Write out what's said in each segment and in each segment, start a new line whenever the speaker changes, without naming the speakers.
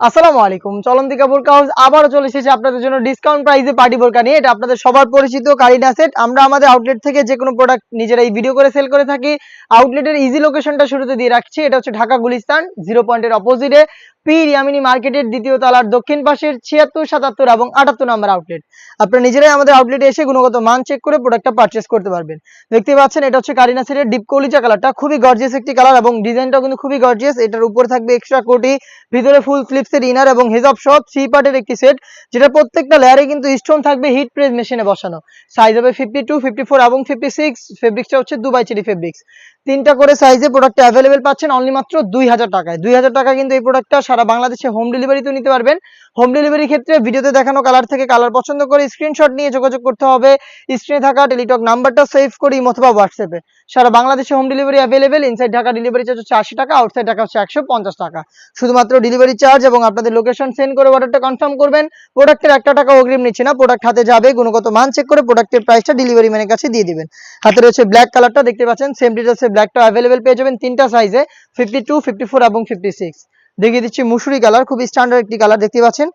আসসালামু আলাইকুম। চলন্তিকা বোরকা হাউস আবারও চলে এসেছে আপনাদের জন্য ডিসকাউন্ট প্রাইসে পার্টি বোরকা নিয়ে। এটা আপনাদের সবার পরিচিত কারিনা সেট আমরা আমাদের আউটলেট থেকে যে কোনো প্রোডাক্ট নিজেরাই ভিডিও করে সেল করে থাকি। আউটলেটের ইজি লোকেশনটা শুরুতে দিয়ে রাখছি। এটা হচ্ছে ঢাকা গুলিস্তান জিরো পয়েন্টের অপোজিটে পি রিয়ামিনী মার্কেটের দ্বিতীয় তলার দক্ষিণ পাশের ছিয়াত্তর, সাতাত্তর এবং আটাত্তর নম্বর আউটলেট আপনারা নিজেরাই আমাদের আউটলেটে এসে গুণগত মান চেক করে প্রোডাক্টটা পারচেস করতে পারবেন। দেখতে পাচ্ছেন, এটা হচ্ছে কারিনা সেটের ডিপ কলিজা কালারটা খুবই গর্জিয়াস একটি কালার এবং ডিজাইনটাও কিন্তু খুবই গর্জিয়াস এটার উপরে থাকবে এক্সট্রা কোটি ভিতরে ফুল স্লিপসের ইনার এবং হেজাব সহ থ্রি পার্টের একটি সেট যেটা প্রত্যেকটা লেয়ারে কিন্তু স্টোন থাকবে হিট প্রেস মেশিনে বসানো। সাইজ হবে ফিফটি টু ফিফটি ফোর এবং ফিফটি সিক্স ফেব্রিক্সটা হচ্ছে দুবাই চেরি ফেব্রিক্স তিনটা করে সাইজে প্রোডাক্ট অ্যাভেলেবেল পাচ্ছেন অনলি মাত্র দুই হাজার টাকায়। দুই হাজার টাকা কিন্তু এই প্রোডাক্টটা সারা বাংলাদেশে হোম ডেলিভারিতে নিতে পারবেন। হোম ডেলিভারি ক্ষেত্রে ভিডিওতে দেখানো কালার থেকে কালার পছন্দ করে স্ক্রিনশট নিয়ে যোগাযোগ করতে হবে। স্ক্রিনে থাকা টেলিটক নাম্বারটা সেভ করি অথবা হোয়াটসঅ্যাপে সারা বাংলাদেশে home delivery available inside Dhaka delivery charge হচ্ছে আশি টাকা আউটসাইড ঢাকা হচ্ছে একশো পঞ্চাশ টাকা। শুধুমাত্র ডেলিভারি চার্জ এবং আপনাদের লোকেশন সেন্ড করে অর্ডারটা কনফার্ম করবেন। প্রোডাক্টের একটা টাকা অগ্রিম নিচ্ছে না প্রোডাক্ট হাতে যাবে, গুণগত মান চেক করে প্রোডাক্টের প্রাইসটা ডেলিভারি ম্যানের কাছে দিয়ে দিবেন। হাতে রয়েছে ব্ল্যাক কালারটা দেখতে পাচ্ছেন সেম ডিটেলসে ব্ল্যাকটা অ্যাভেলেবেল পেয়ে যাবেন তিনটা সাইজে ফিফটি টু ফিফটি ফোর এবং ফিফটি সিক্স দেখিয়ে দিচ্ছি মুসুরি কালার খুবই স্ট্যান্ডার্ড একটি কালার দেখতে পাচ্ছেন।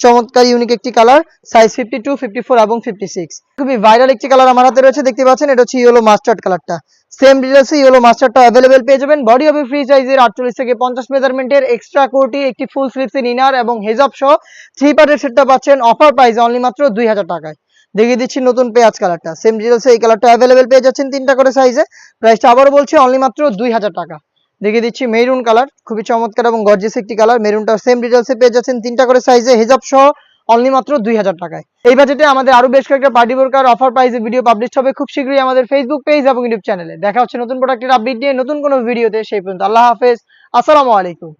চমৎকার ইউনিক একটি colour size fifty two fifty four এবং ফিফটি সিক্স খুবই ভাইরাল একটি কালার আমার হাতে রয়েছে, দেখতে পাচ্ছেন, এটা হচ্ছে ইয়েলো মাস্টার্ড কালারটা সেম ডিটেলসে ইয়েলো মাস্টারটা অ্যাভেলেবেল পেয়ে যাবেন। বডি হবে ফ্রি সাইজের আটচল্লিশ থেকে পঞ্চাশ মেজারমেন্টের এক্সট্রা কোটি, একটি ফুল স্লিপসের ইনার এবং হেজাব সহ থ্রি পার্টের সেটটা পাচ্ছেন অফার প্রাইস অনলি মাত্র দুই হাজার টাকায়। দেখিয়ে দিচ্ছি নতুন পেঁয়াজ কালারটা সেম ডিটেলসে এই কালারটা অ্যাভেলেবেল পেয়ে যাচ্ছেন তিনটা করে সাইজে প্রাইসটা আবারও বলছি অনলি মাত্র দুই হাজার টাকা। দেখিয়ে দিচ্ছি মেরুন কালার, খুবই চমৎকার এবং গর্জেস একটি কালার। মেরুনটা সেম ডিটেলসে পেয়ে যাচ্ছেন। তিনটা করে সাইজে হেজাব সহ অনলি মাত্র দুই হাজার টাকায়। এই বাজেটে আমাদের আরও বেশ কয়েকটা পার্টি বোরকার অফার প্রাইজে ভিডিও পাবলিশ হবে। খুব শীঘ্রই আমাদের ফেসবুক পেজ এবং ইউটিউব চ্যানেলে দেখা হচ্ছে নতুন প্রোডাক্টের আপডেট নিয়ে নতুন কোনো ভিডিওতে সেই পর্যন্ত আল্লাহ হাফেজ। আসসালামু আলাইকুম।